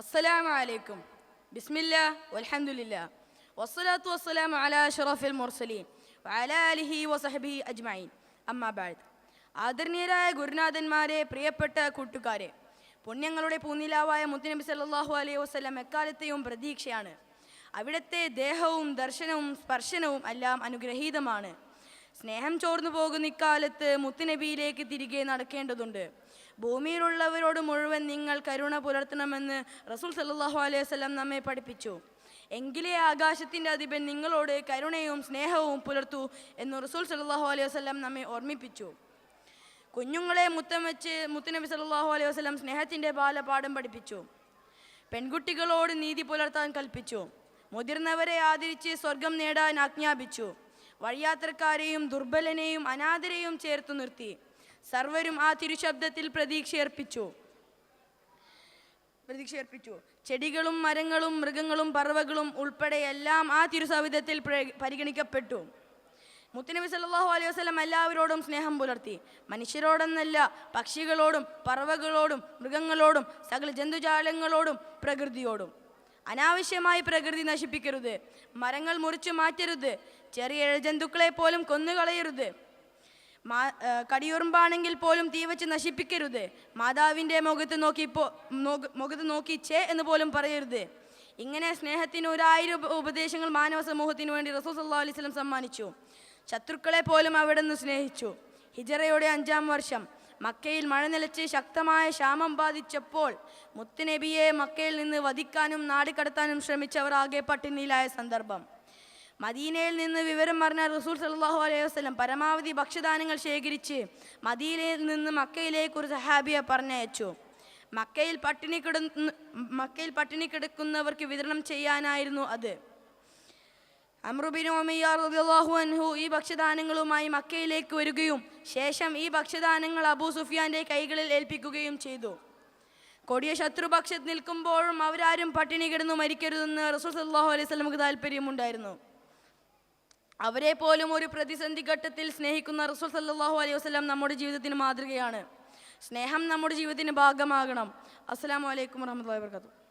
അസ്സലാമു അലൈക്കും. ബിസ്മില്ല വൽഹമുല്ല വസ്സലാത്തു വസ്സലാം അലാ ഷറഫുൽ മുർസലീം വഅല അലിഹി വസഹബി അജ്മൈൻ അമ്മാബാദ് ആദരണീയരായ ഗുരുനാഥന്മാരെ പ്രിയപ്പെട്ട കൂട്ടുകാരെ പുണ്യങ്ങളുടെ പൂനിലാവായ മുത്തുനബി സല്ലാഹു അലൈഹി വസ്ലം എക്കാലത്തെയും പ്രതീക്ഷയാണ്. അവിടുത്തെ ദേഹവും ദർശനവും സ്പർശനവും എല്ലാം അനുഗ്രഹീതമാണ്. സ്നേഹം ചോർന്നു പോകുന്ന ഇക്കാലത്ത് മുത്തുനബിയിലേക്ക് തിരികെ നടക്കേണ്ടതുണ്ട്. ഭൂമിയിലുള്ളവരോട് മുഴുവൻ നിങ്ങൾ കരുണ പുലർത്തണമെന്ന് റസൂൽ സല്ലാഹു അലൈഹി വസല്ലം നമ്മെ പഠിപ്പിച്ചു. എങ്കിലേ ആകാശത്തിന്റെ അധിപൻ നിങ്ങളോട് കരുണയും സ്നേഹവും പുലർത്തൂ എന്ന് റസൂൽ സല്ലാഹു അലൈഹി വസല്ലം നമ്മെ ഓർമ്മിപ്പിച്ചു. കുഞ്ഞുങ്ങളെ മുത്തം വെച്ച് മുത്തുനബി സല്ലല്ലാഹു അലൈഹി വസ്ലം സ്നേഹത്തിന്റെ ബാലപാഠം പഠിപ്പിച്ചു. പെൺകുട്ടികളോട് നീതി പുലർത്താൻ കൽപ്പിച്ചു. മുതിർന്നവരെ ആദരിച്ച് സ്വർഗം നേടാൻ ആജ്ഞാപിച്ചു. വഴിയാത്രക്കാരെയും ദുർബലനെയും അനാഥരെയും ചേർത്തു നിർത്തി. സർവരും ആ തിരുശബ്ദത്തിൽ പ്രതീക്ഷയർപ്പിച്ചു. പ്രതീക്ഷയർപ്പിച്ചു. ചെടികളും മരങ്ങളും മൃഗങ്ങളും പറവകളും ഉൾപ്പെടെ എല്ലാം ആ തിരുസവിധത്തിൽ പ്ര- പരിഗണിക്കപ്പെട്ടു. മുത്തനബി സല്ലാഹു അലൈഹി വസ്ലം എല്ലാവരോടും സ്നേഹം പുലർത്തി. മനുഷ്യരോടെന്നല്ല പക്ഷികളോടും പറവകളോടും മൃഗങ്ങളോടും സകല ജന്തുജാലങ്ങളോടും പ്രകൃതിയോടും. അനാവശ്യമായി പ്രകൃതി നശിപ്പിക്കരുത്. മരങ്ങൾ മുറിച്ചു മാറ്റരുത്. ചെറിയ ജന്തുക്കളെ പോലും കൊന്നുകളയരുത്. മാ കടിയുറുമ്പാണെങ്കിൽ പോലും തീ വെച്ച് നശിപ്പിക്കരുത്. മാതാവിന്റെ മുഖത്ത് നോക്കി പോ മുഖത്ത് നോക്കി ചേ എന്ന് പോലും പറയരുത്. ഇങ്ങനെ സ്നേഹത്തിന് ഒരായിരം ഉപ- ഉപദേശങ്ങൾ മാനവ സമൂഹത്തിന് വേണ്ടി റസൂൽ അലൈഹി വസല്ലം സമ്മാനിച്ചു. ശത്രുക്കളെ പോലും അവിടെ നിന്ന് സ്നേഹിച്ചു. ഹിജറയുടെ അഞ്ചാം വർഷം. മക്കയിൽ മഴ നിലച്ച് ശക്തമായ ക്ഷാമം ബാധിച്ചപ്പോൾ മുത്തുനബിയെ മക്കയിൽ നിന്ന് വധിക്കാനും നാടുകടത്താനും ശ്രമിച്ചവർ ആകെ പട്ടിണിയിലായ സന്ദർഭം. മദീനയിൽ നിന്ന് വിവരം പറഞ്ഞ റസൂൽ സല്ലല്ലാഹു അലൈഹി വസ്ലം പരമാവധി ഭക്ഷ്യദാനങ്ങൾ ശേഖരിച്ച് മദീനയിൽ നിന്ന് മക്കയിലേക്ക് ഒരു സഹാബിയെ പറഞ്ഞയച്ചു. മക്കയിൽ പട്ടിണി കിടന്ന് മക്കയിൽ പട്ടിണി കിടക്കുന്നവർക്ക് വിതരണം ചെയ്യാനായിരുന്നു അത്. അമ്രുബിൻ അൻഹു ഈ ഭക്ഷ്യദാനങ്ങളുമായി മക്കയിലേക്ക് വരികയും ശേഷം ഈ ഭക്ഷ്യദാനങ്ങൾ അബൂ സുഫിയാന്റെ കൈകളിൽ ഏൽപ്പിക്കുകയും ചെയ്തു. കൊടിയ ശത്രുപക്ഷത്ത് നിൽക്കുമ്പോഴും അവരാരും പട്ടിണി കിടന്നു മരിക്കരുതെന്ന് റസൂൽ സല്ലല്ലാഹു അലൈഹി സ്വലമുക്ക് താല്പര്യമുണ്ടായിരുന്നു അവരെ പോലും ഒരു പ്രതിസന്ധി ഘട്ടത്തിൽ സ്നേഹിക്കുന്ന റസൂൽ സല്ലാഹു അലൈഹി വസല്ലം നമ്മുടെ ജീവിതത്തിന് മാതൃകയാണ്. സ്നേഹം നമ്മുടെ ജീവിതത്തിന് ഭാഗമാകണം. അസ്സാം വലൈക്കും വറഹ്മത്തുള്ളാഹി വബറകാതുഹു.